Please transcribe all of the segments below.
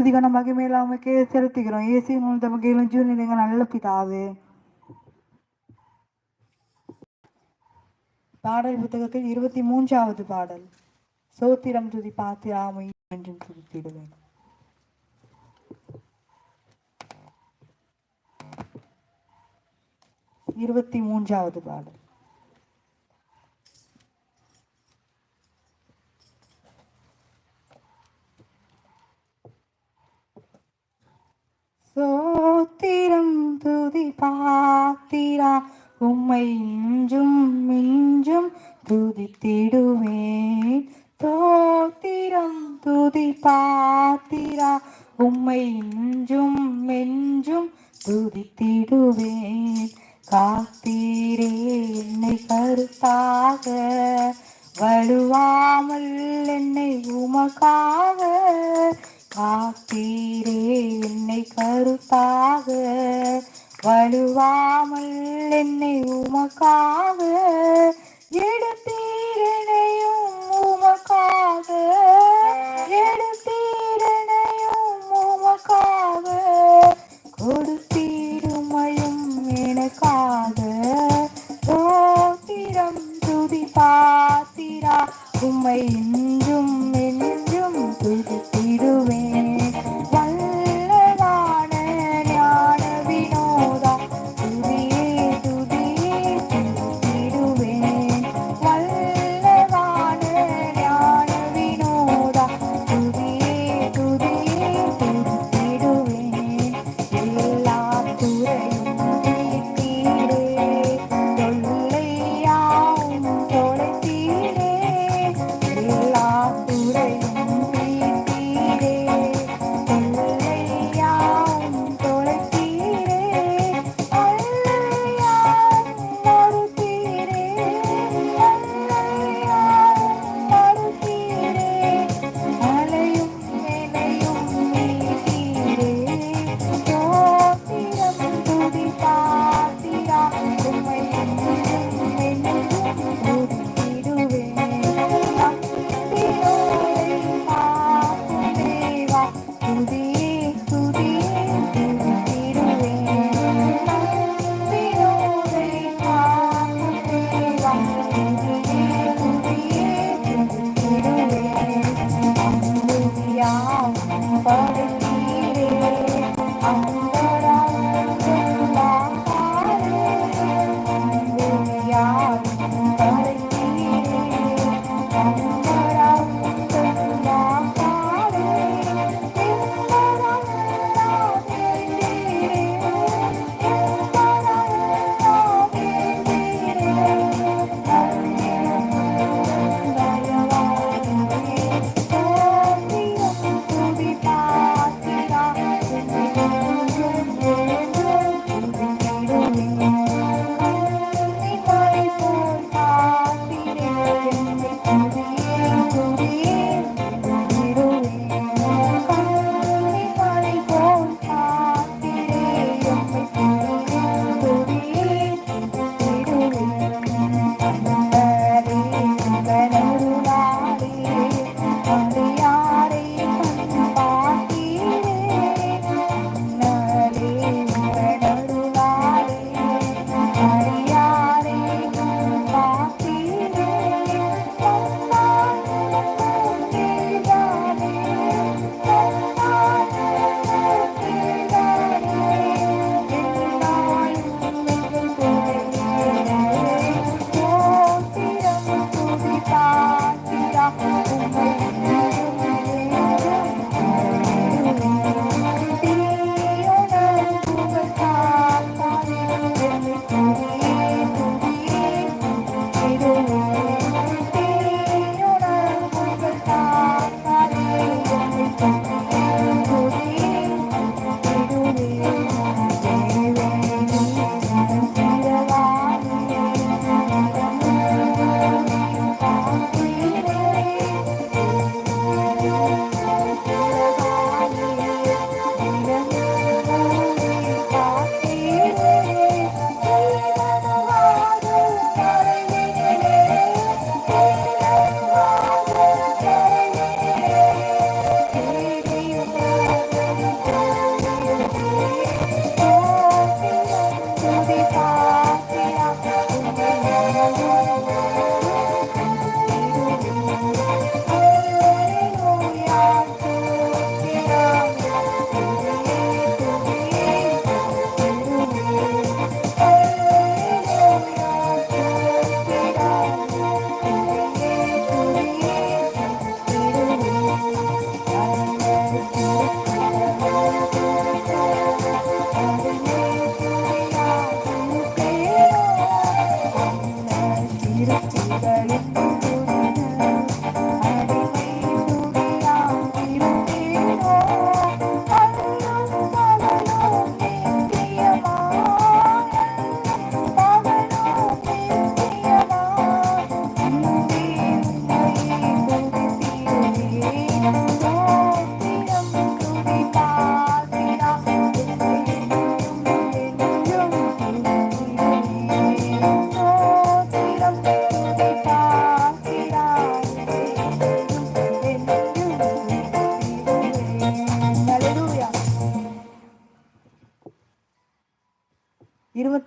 துதிகான மகிமையிலாமக்கே செலுத்துகிறோம் இயேசு மூலம் தமக்கு இளஞ்சூர் நிலைங்க நல்ல பிதாவே பாடல் புத்தகத்தில் இருபத்தி மூன்றாவது பாடல் சோத்திரம் துதி பாத்திராமை என்றும் துதித்திடுவேன் இருபத்தி மூன்றாவது பாடல் சோத்திரம் துதி பாத்திரா உம்மை இன்றும் மிஞ்சும் துதித்திடுவேன். தோத்திரம் துதி பாத்திரா உம்மை இன்றும் மெஞ்சும் துதித்திடுவேன். காத்தீரே என்னை கருத்தாக. வலுவாமல் என்னை உமக்காக. காத்தீரே என்னை கருத்தாக. வலுவாமல் என்னை உமக்காக எடுத்தீரனையும்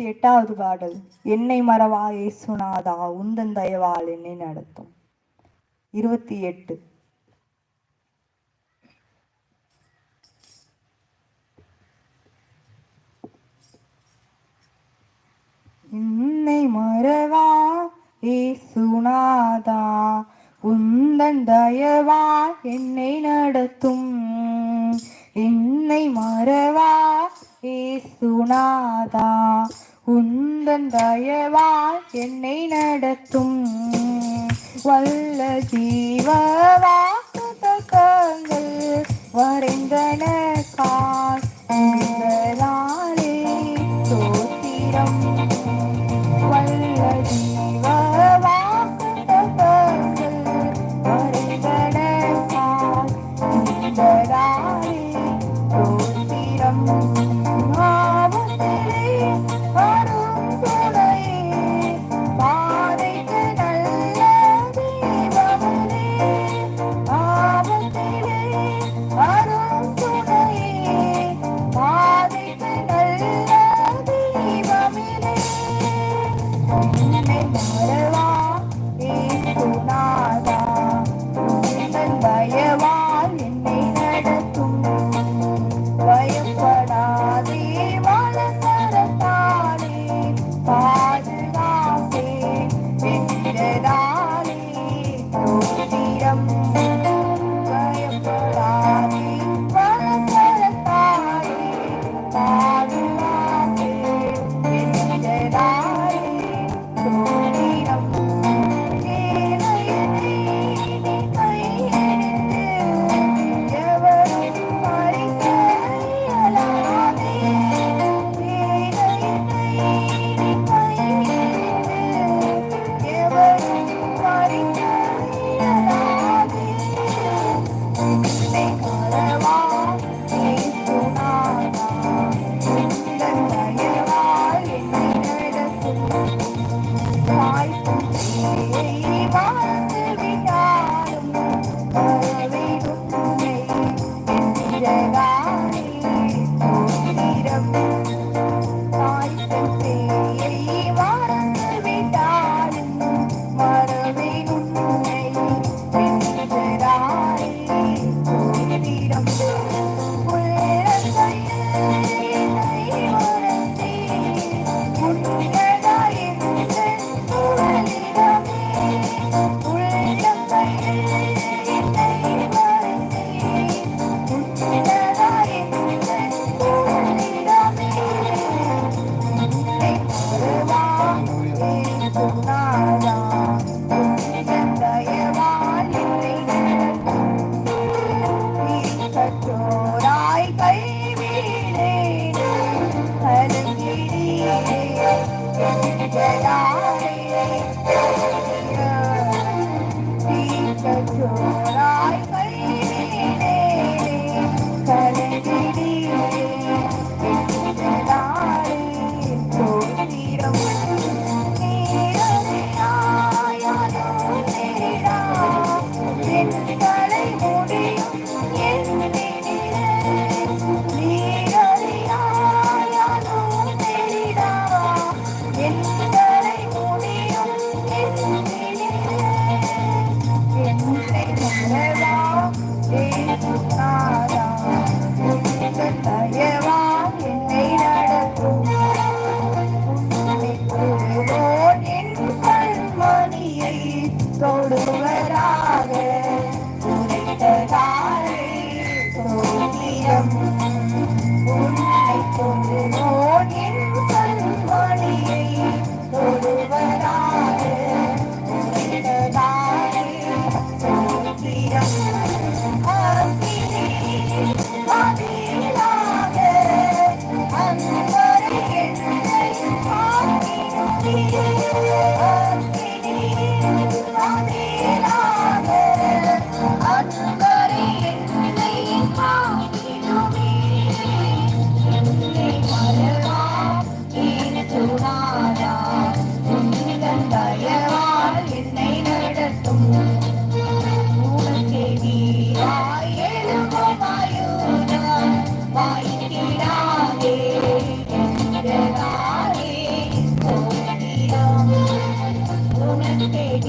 இருபத்தி எட்டாவது பாடல் என்னை மறவா ஏசுநாதா உந்தன் தயவால் என்னை நடத்தும். இருபத்தி எட்டு. என்னை மறவா ஏசுநாதா உந்தன் தயவா என்னை நடத்தும். என்னை மறவா ஏ சுனாதா குந்தன் தயவால் என்னை நடத்தும். வல்ல ஜீவவாசங்கள் வரைந்தன காலே. சோத்திரம். வல்ல ஜீ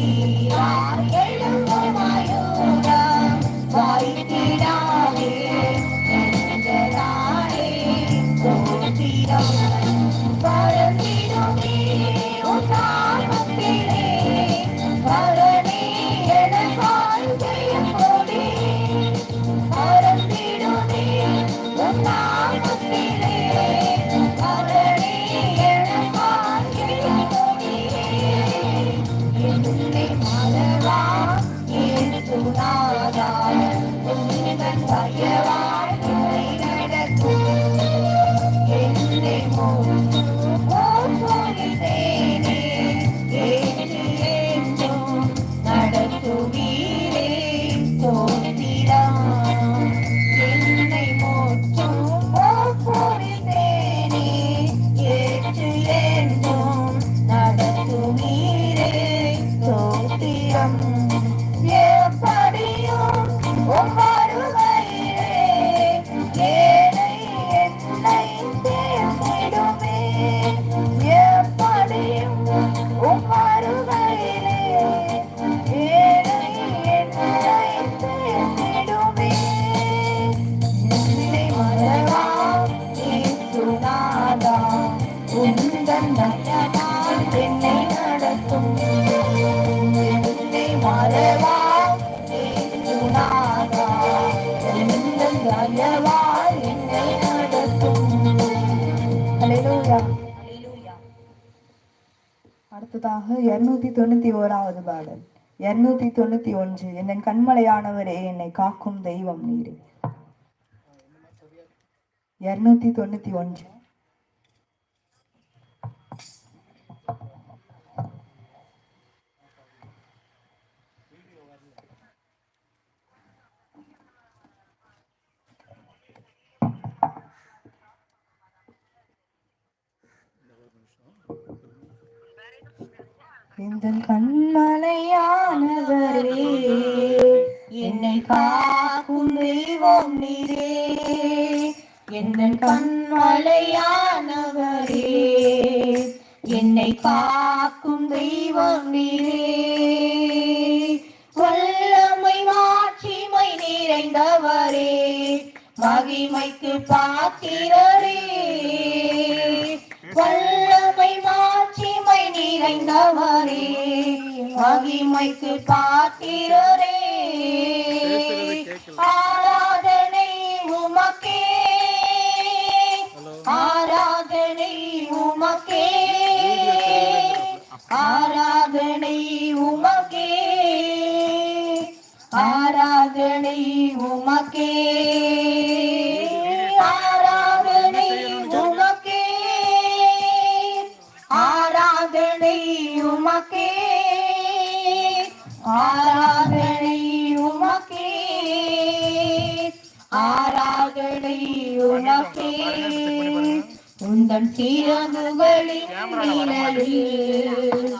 see. அடுத்ததாக இருநூத்தி தொண்ணூத்தி ஓராவது பாடல் இருநூத்தி தொண்ணூத்தி ஒன்று என் கண்மலையானவரே என்னை காக்கும் தெய்வம் நீரே. இருநூத்தி தொண்ணூத்தி ஒன்று இந்த கண்மலையானவரே என்னை காக்கும் தெய்வம் நீரே. என் கண்மலையானவரே என்னை காக்கும் தெய்வம் நீரே. வல்லமை மாட்சிமை நிறைந்தவரே மகிமைக்கு பாத்திரரே. வல்லமை மாட்சிமை நிறைந்தவரே மகிமைக்கு பாத்திரரே. ஆராதனை உமக்கே. ஆராதனை உமக்கே. ஆராதனை உமக்கே. ஆராதனை உமக்கே. நிலையுமக்கே உந்தன் திறந்துகளின் நிழலில்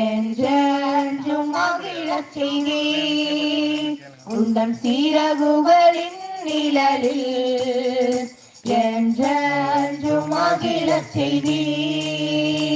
என்றென்றும் மகிழச் செய்வேன் உந்தன் சிறகுகளின் நிழலில் என்றென்றும் மகிழச் செய்வேன்